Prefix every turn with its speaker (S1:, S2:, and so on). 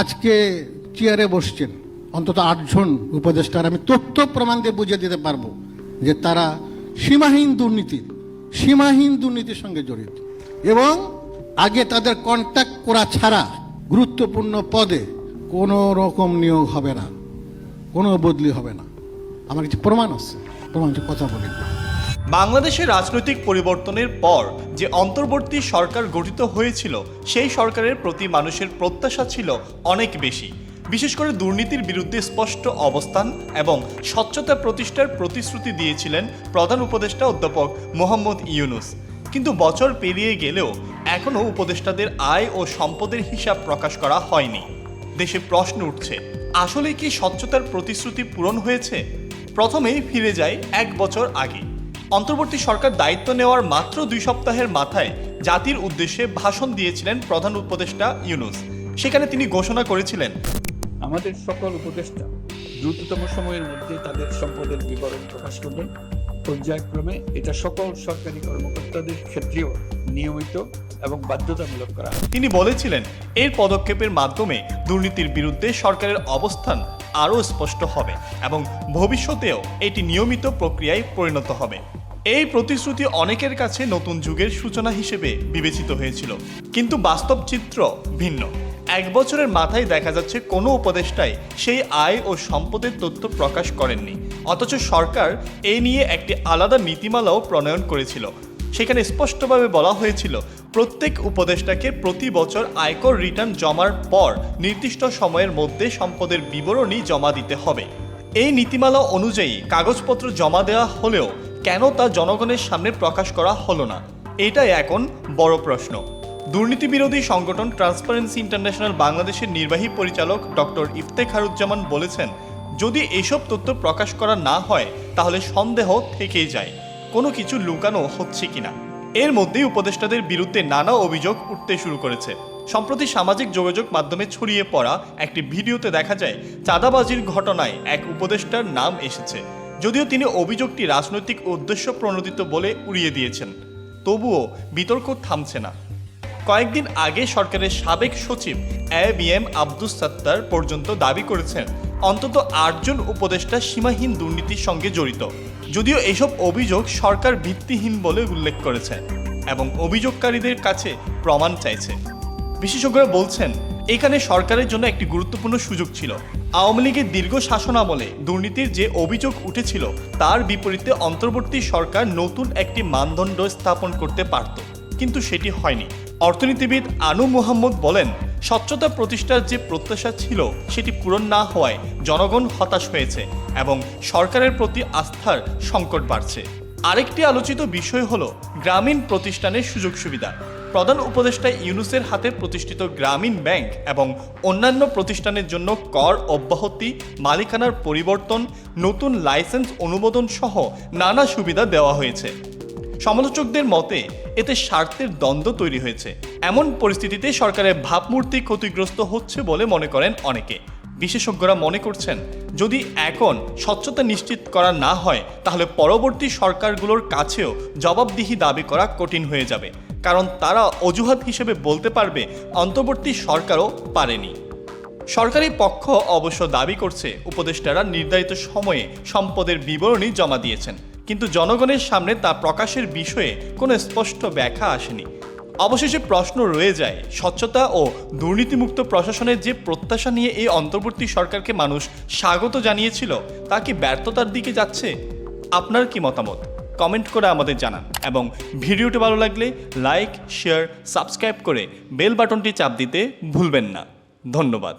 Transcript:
S1: আজকে চেয়ারে বসছেন। অন্তত আটজন উপদেষ্টার আমি তথ্য প্রমাণ দিয়ে বুঝিয়ে দিতে পারব যে তারা সীমাহীন দুর্নীতি সীমাহীন দুর্নীতির সঙ্গে জড়িত। এবং আগে তাদের কন্ট্যাক্ট করা ছাড়া গুরুত্বপূর্ণ পদে কোনো রকম নিয়োগ হবে না, কোনো বদলি হবে না। আমার কিছু প্রমাণ আছে, প্রমাণ কথা বলি। না
S2: বাংলাদেশের রাজনৈতিক পরিবর্তনের পর যে অন্তর্বর্তী সরকার গঠিত হয়েছিল, সেই সরকারের প্রতি মানুষের প্রত্যাশা ছিল অনেক বেশি। বিশেষ করে দুর্নীতির বিরুদ্ধে স্পষ্ট অবস্থান এবং স্বচ্ছতা প্রতিষ্ঠার প্রতিশ্রুতি দিয়েছিলেন প্রধান উপদেষ্টা অধ্যাপক মোহাম্মদ ইউনুস। কিন্তু বছর পেরিয়ে গেলেও এখনও উপদেষ্টাদের আয় ও সম্পদের হিসাব প্রকাশ করা হয়নি। দেশে প্রশ্ন উঠছে, আসলে কি স্বচ্ছতার প্রতিশ্রুতি পূরণ হয়েছে? প্রথমেই ফিরে যায় এক বছর আগে। অন্তর্বর্তী সরকার দায়িত্ব নেওয়ার মাত্র দুই সপ্তাহের মাথায় জাতির উদ্দেশ্যে ভাষণ দিয়েছিলেন প্রধান উপদেষ্টা ইউনুস। সেখানে তিনি ঘোষণা করেছিলেন।
S3: আমাদের সকল উপদেষ্টা দ্রুততম সময়ের মধ্যে তাদের সম্পদের বিবরণ প্রকাশ করবেন। পর্যায়ক্রমে এটা সকল সরকারি কর্মকর্তাদের ক্ষেত্রেও নিয়মিত এবং বাধ্যতামূলক করা
S2: তিনি বলেছিলেন এর পদক্ষেপের মাধ্যমে দুর্নীতির বিরুদ্ধে সরকারের অবস্থান আরও স্পষ্ট হবে এবং ভবিষ্যতেও এটি নিয়মিত প্রক্রিয়ায় পরিণত হবে। এই প্রতিশ্রুতি অনেকের কাছে নতুন যুগের সূচনা হিসেবে বিবেচিত হয়েছিল, কিন্তু বাস্তব চিত্র ভিন্ন। এক বছরের মাথায় দেখা যাচ্ছে কোনো উপদেষ্টাই সেই আয় ও সম্পদের তথ্য প্রকাশ করেননি, অথচ সরকার এ নিয়ে একটি আলাদা নীতিমালাও প্রণয়ন করেছিল। সেখানে স্পষ্টভাবে বলা হয়েছিল প্রত্যেক উপদেষ্টাকে প্রতি বছর আয়কর রিটার্ন জমার পর নির্দিষ্ট সময়ের মধ্যে সম্পদের বিবরণী জমা দিতে হবে। এই নীতিমালা অনুযায়ী কাগজপত্র জমা দেওয়া হলেও কেন তা জনগণের সামনে প্রকাশ করা হলো না? এটাই এখন বড় প্রশ্ন। দুর্নীতি বিরোধী সংগঠন ট্রান্সপারেন্সি ইন্টারন্যাশনাল বাংলাদেশের নির্বাহী পরিচালক ডক্টর ইফতেখারুজ্জামান বলেছেন, যদি এসব তথ্য প্রকাশ করা না হয়, তাহলে সন্দেহ থেকেই যায়। কোনো কিছু লুকানো হচ্ছে কিনা? এর মধ্যেই উপদেষ্টাদের বিরুদ্ধে নানা অভিযোগ উঠতে শুরু করেছে। সম্প্রতি সামাজিক যোগাযোগ মাধ্যমে ছড়িয়ে পড়া একটি ভিডিওতে দেখা যায়, চাঁদাবাজির ঘটনায় এক উপদেষ্টার নাম এসেছে। যদিও তিনি অভিযোগটি রাজনৈতিক উদ্দেশ্য প্রণোদিত বলে উড়িয়ে দিয়েছেন। তবুও বিতর্ক থামছে না। কয়েকদিন আগে সরকারের সাবেক সচিব A B M Abdus Sattar পর্যন্ত দাবি করেছেন অন্তত আটজন উপদেষ্টা সীমাহীন দুর্নীতির সঙ্গে জড়িত। যদিও এসব অভিযোগ সরকার ভিত্তিহীন বলে উল্লেখ করেছে এবং অভিযোগকারীদের কাছে প্রমাণ চাইছে। বিশেষজ্ঞরা বলছেন, এখানে সরকারের জন্য একটি গুরুত্বপূর্ণ সুযোগ ছিল। আওয়ামী লীগের দীর্ঘ শাসনামলে দুর্নীতির যে অভিযোগ উঠেছিল, তার বিপরীতে অন্তর্বর্তী সরকার নতুন একটি মানদণ্ড স্থাপন করতে পারত। কিন্তু সেটি হয়নি। অর্থনীতিবিদ আনু মোহাম্মদ বলেন স্বচ্ছতা প্রতিষ্ঠার যে প্রত্যাশা ছিল, সেটি পূরণ না হওয়ায় জনগণ হতাশ হয়েছে এবং সরকারের প্রতি আস্থার সংকট বাড়ছে। আরেকটি আলোচিত বিষয় হল গ্রামীণ প্রতিষ্ঠানের সুযোগ সুবিধা। প্রধান উপদেষ্টা ইউনুসের হাতে প্রতিষ্ঠিত গ্রামীণ ব্যাংক এবং অন্যান্য প্রতিষ্ঠানের জন্য কর অব্যাহতি, মালিকানার পরিবর্তন, নতুন লাইসেন্স অনুমোদন সহ নানা সুবিধা দেওয়া হয়েছে। সমালোচকদের মতে, এতে স্বার্থের দ্বন্দ্ব তৈরি হয়েছে। এমন পরিস্থিতিতে সরকারের ভাবমূর্তি ক্ষতিগ্রস্ত হচ্ছে বলে মনে করেন অনেকে। বিশেষজ্ঞরা মনে করছেন, যদি এখন স্বচ্ছতা নিশ্চিত করা না হয়, তাহলে পরবর্তী সরকারগুলোর কাছেও জবাবদিহি দাবি করা কঠিন হয়ে যাবে। কারণ তারা অজুহাত হিসেবে বলতে পারবে, অন্তর্বর্তী সরকারও পারেনি। সরকারি পক্ষ অবশ্য দাবি করছে, উপদেষ্টারা নির্ধারিত সময়ে সম্পদের বিবরণী জমা দিয়েছেন। কিন্তু জনগণের সামনে তা প্রকাশের বিষয়ে কোনো স্পষ্ট ব্যাখ্যা আসেনি। অবশেষে প্রশ্ন রয়ে যায়, স্বচ্ছতা ও দুর্নীতিমুক্ত প্রশাসনের যে প্রত্যাশা নিয়ে এই অন্তর্বর্তী সরকারকে মানুষ স্বাগত জানিয়েছিল, তা কি ব্যর্থতার দিকে যাচ্ছে? আপনার কি মতামত? কমেন্ট করে আমাদের জানান এবং ভিডিওটি ভালো লাগলে লাইক, শেয়ার, সাবস্ক্রাইব করে বেল বাটনটি চাপ দিতে ভুলবেন না। ধন্যবাদ।